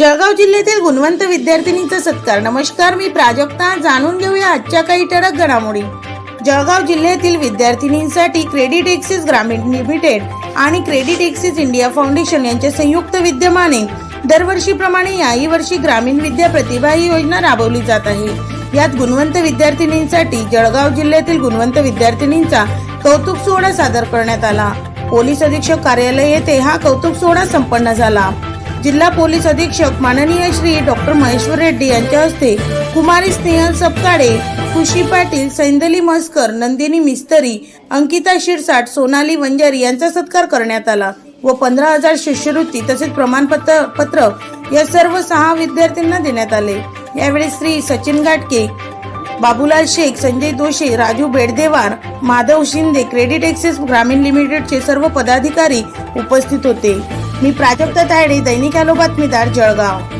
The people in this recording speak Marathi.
जळगाव जिल्ह्यातील गुणवंत विद्यार्थिनीचा सत्कार. नमस्कार मी प्राजक्ता. जाणून घेऊया आजच्या काही ठळक घडामोडी. जळगाव जिल्ह्यातील विद्यार्थिनींसाठी क्रेडिट एक्सिस ग्रामीण लिमिटेड आणि क्रेडिट एक्सिस इंडिया फाउंडेशन यांच्या संयुक्त विद्यमाने दरवर्षीप्रमाणे याही वर्षी ग्रामीण विद्या प्रतिभा ही योजना राबवली जात आहे. यात गुणवंत विद्यार्थिनींसाठी जळगाव जिल्ह्यातील गुणवंत विद्यार्थिनींचा कौतुक सोहळा सादर करण्यात आला. पोलीस अधीक्षक कार्यालय येथे हा कौतुक सोहळा संपन्न झाला. जिल्हा पोलीस अधीक्षक माननीय श्री डॉक्टर महेश्वर रेड्डी यांच्या हस्ते कुमारी स्नेहल सपकाळे खुशी पाटील सैंदली मस्कर नंदिनी मिस्तरी अंकिता शिरसाट सोनाली वंजारी यांचा सत्कार करण्यात आला व पंधरा हजार शिष्यवृत्ती तसेच प्रमाणपत्र पत्र या सर्व सहा विद्यार्थ्यांना देण्यात आले. यावेळी श्री सचिन गाटके बाबूलाल शेख संजय दोषे राजू बेडदेवार माधव शिंदे क्रेडिट एक्सेस ग्रामीण लिमिटेडचे सर्व पदाधिकारी उपस्थित होते. मी प्राजक्ता तायडे दैनिक आलो बातमीदार जळगाव.